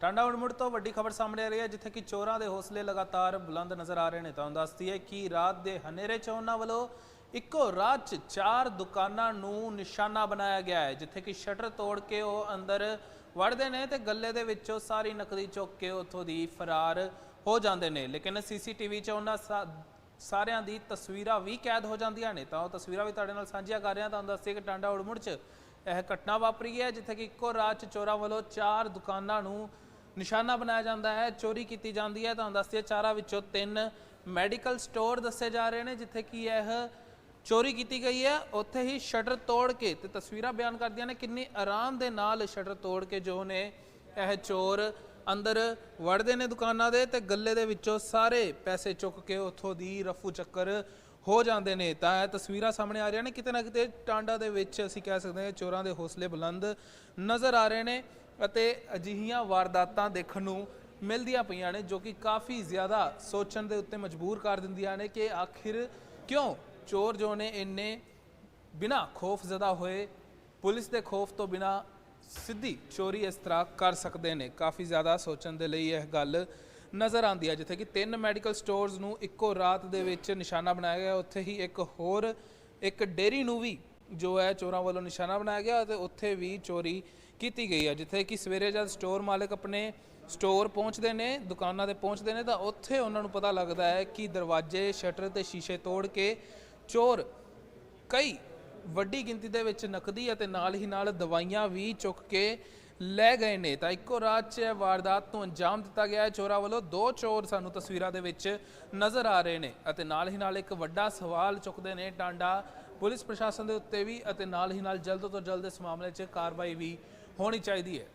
ਟਾਂਡਾ ਉੜਮੁੜ ਤੋਂ ਵੱਡੀ ਖਬਰ ਸਾਹਮਣੇ ਆ ਰਹੀ ਹੈ, ਜਿੱਥੇ ਕਿ ਚੋਰਾਂ ਦੇ ਹੌਸਲੇ ਲਗਾਤਾਰ ਬੁਲੰਦ ਨਜ਼ਰ ਆ ਰਹੇ ਨੇ। ਤੁਹਾਨੂੰ ਦੱਸਦੀ ਹੈ ਕਿ ਰਾਤ ਦੇ ਹਨੇਰੇ 'ਚ ਉਹਨਾਂ ਵੱਲੋਂ ਇੱਕੋ ਰਾਤ 'ਚ ਚਾਰ ਦੁਕਾਨਾਂ ਨੂੰ ਨਿਸ਼ਾਨਾ ਬਣਾਇਆ ਗਿਆ ਹੈ, ਜਿੱਥੇ ਕਿ ਸ਼ਟਰ ਤੋੜ ਕੇ ਉਹ ਅੰਦਰ ਵੜਦੇ ਨੇ ਤੇ ਗੱਲੇ ਦੇ ਵਿੱਚੋਂ ਸਾਰੀ ਨਕਦੀ ਚੁੱਕ ਕੇ ਉੱਥੋਂ ਦੀ ਫਰਾਰ ਹੋ ਜਾਂਦੇ ਨੇ। ਲੇਕਿਨ ਸੀਸੀਟੀਵੀ 'ਚ ਉਹਨਾਂ ਸਾ- ਸਾਰਿਆਂ ਦੀ ਤਸਵੀਰਾਂ ਵੀ ਕੈਦ ਹੋ ਜਾਂਦੀਆਂ ਨੇ। ਤਾਂ ਉਹ ਤਸਵੀਰਾਂ ਵੀ ਤੁਹਾਡੇ ਨਾਲ ਸਾਂਝੀਆਂ ਕਰ ਰਿਹਾ ਹਾਂ। ਤੁਹਾਨੂੰ ਦੱਸਦੇ ਕਿ ਟਾਂਡਾ ਉੜਮੁੜ 'ਚ ਇਹ ਘਟਨਾ ਵਾਪਰੀ ਹੈ, ਜਿੱਥੇ ਕਿ ਇੱਕੋ ਰਾਤ 'ਚ ਚੋਰਾਂ ਵੱਲੋਂ ਚਾਰ ਦੁਕਾਨਾਂ ਨੂੰ ਨਿਸ਼ਾਨਾ ਬਣਾਇਆ ਜਾਂਦਾ ਹੈ, ਚੋਰੀ ਕੀਤੀ ਜਾਂਦੀ ਹੈ। ਤੁਹਾਨੂੰ ਦੱਸਦੇ ਚਾਰਾ ਵਿੱਚੋਂ ਤਿੰਨ ਮੈਡੀਕਲ ਸਟੋਰ ਦੱਸੇ ਜਾ ਰਹੇ ਨੇ, ਜਿੱਥੇ ਕਿ ਇਹ ਚੋਰੀ ਕੀਤੀ ਗਈ ਹੈ। ਉੱਥੇ ਹੀ ਸ਼ਟਰ ਤੋੜ ਕੇ ਤੇ ਤਸਵੀਰਾਂ ਬਿਆਨ ਕਰਦੀਆਂ ਨੇ, ਕਿੰਨੀ ਆਰਾਮ ਦੇ ਨਾਲ ਸ਼ਟਰ ਤੋੜ ਕੇ ਜੋ ਨੇ ਇਹ ਚੋਰ ਅੰਦਰ ਵੜਦੇ ਨੇ ਦੁਕਾਨਾਂ ਦੇ ਤੇ ਗੱਲੇ ਦੇ ਵਿੱਚੋਂ ਸਾਰੇ ਪੈਸੇ ਚੁੱਕ ਕੇ ਉੱਥੋਂ ਦੀ ਰਫੂ ਚੱਕਰ ਹੋ ਜਾਂਦੇ ਨੇ, ਤਾਂ ਇਹ ਤਸਵੀਰਾਂ ਸਾਹਮਣੇ ਆ ਰਹੀਆਂ ਨੇ। ਕਿਤੇ ਨਾ ਕਿਤੇ ਟਾਂਡਾ ਦੇ ਵਿੱਚ ਅਸੀਂ ਕਹਿ ਸਕਦੇ ਹਾਂ ਚੋਰਾਂ ਦੇ ਹੌਸਲੇ ਬੁਲੰਦ ਨਜ਼ਰ ਆ ਰਹੇ ਨੇ ਅਤੇ ਅਜਿਹੀਆਂ ਵਾਰਦਾਤਾਂ ਦੇਖਣ ਨੂੰ ਮਿਲਦੀਆਂ ਪਈਆਂ ਨੇ, ਜੋ ਕਿ ਕਾਫੀ ਜ਼ਿਆਦਾ ਸੋਚਣ ਦੇ ਉੱਤੇ ਮਜਬੂਰ ਕਰ ਦਿੰਦੀਆਂ ਨੇ ਕਿ ਆਖਿਰ ਕਿਉਂ ਚੋਰ ਜੋ ਨੇ ਇੰਨੇ ਬਿਨਾ ਖੌਫ ਜ਼ਦਾ ਹੋਏ, ਪੁਲਿਸ ਦੇ ਖੌਫ ਤੋਂ ਬਿਨਾ ਸਿੱਧੀ ਚੋਰੀ ਇਸ ਤਰ੍ਹਾਂ ਕਰ ਸਕਦੇ ਨੇ। ਕਾਫੀ ਜ਼ਿਆਦਾ ਸੋਚਣ ਦੇ ਲਈ ਇਹ ਗੱਲ ਨਜ਼ਰ ਆਉਂਦੀ ਹੈ, ਜਿੱਥੇ ਕਿ ਤਿੰਨ ਮੈਡੀਕਲ ਸਟੋਰਸ ਨੂੰ ਇੱਕੋ ਰਾਤ ਦੇ ਵਿੱਚ ਨਿਸ਼ਾਨਾ ਬਣਾਇਆ ਗਿਆ। ਉੱਥੇ ਹੀ ਇੱਕ ਹੋਰ, ਇੱਕ ਡੇਰੀ ਨੂੰ ਵੀ ਜੋ ਹੈ ਚੋਰਾਂ ਵੱਲੋਂ ਨਿਸ਼ਾਨਾ ਬਣਾਇਆ ਗਿਆ ਅਤੇ ਉੱਥੇ ਵੀ ਚੋਰੀ ਕੀਤੀ ਗਈ ਹੈ, ਜਿੱਥੇ ਕਿ ਸਵੇਰੇ ਜਦ ਸਟੋਰ ਮਾਲਕ ਆਪਣੇ ਸਟੋਰ ਪਹੁੰਚਦੇ ਨੇ, ਦੁਕਾਨਾਂ ਤੇ ਪਹੁੰਚਦੇ ਨੇ, ਤਾਂ ਉੱਥੇ ਉਹਨਾਂ ਨੂੰ ਪਤਾ ਲੱਗਦਾ ਹੈ ਕਿ ਦਰਵਾਜ਼ੇ, ਸ਼ਟਰ ਤੇ ਸ਼ੀਸ਼ੇ ਤੋੜ ਕੇ ਚੋਰ ਕਈ ਵੱਡੀ ਗਿਣਤੀ ਦੇ ਵਿੱਚ ਨਕਦੀ ਅਤੇ ਨਾਲ ਹੀ ਨਾਲ ਦਵਾਈਆਂ ਵੀ ਚੁੱਕ ਕੇ ਲੈ ਗਏ ਨੇ। ਤਾਂ ਇੱਕੋ ਰਾਤ 'ਚ ਵਾਰਦਾਤ ਨੂੰ ਅੰਜਾਮ ਦਿੱਤਾ ਗਿਆ। ਹੈ ਚੋਰਾਂ ਵੱਲੋਂ ਦੋ ਚੋਰ ਸਾਨੂੰ ਤਸਵੀਰਾਂ ਦੇ ਵਿੱਚ ਨਜ਼ਰ ਆ ਰਹੇ ਨੇ ਅਤੇ ਨਾਲ ਹੀ ਨਾਲ ਇੱਕ ਵੱਡਾ ਸਵਾਲ ਚੁੱਕਦੇ ਨੇ ਟਾਂਡਾ ਪੁਲਿਸ ਪ੍ਰਸ਼ਾਸਨ ਦੇ ਉੱਤੇ ਵੀ ਅਤੇ ਨਾਲ ਹੀ ਨਾਲ ਜਲਦ ਤੋਂ ਜਲਦ ਇਸ ਮਾਮਲੇ 'ਚ ਕਾਰਵਾਈ ਵੀ ਹੋਣੀ ਚਾਹੀਦੀ ਹੈ।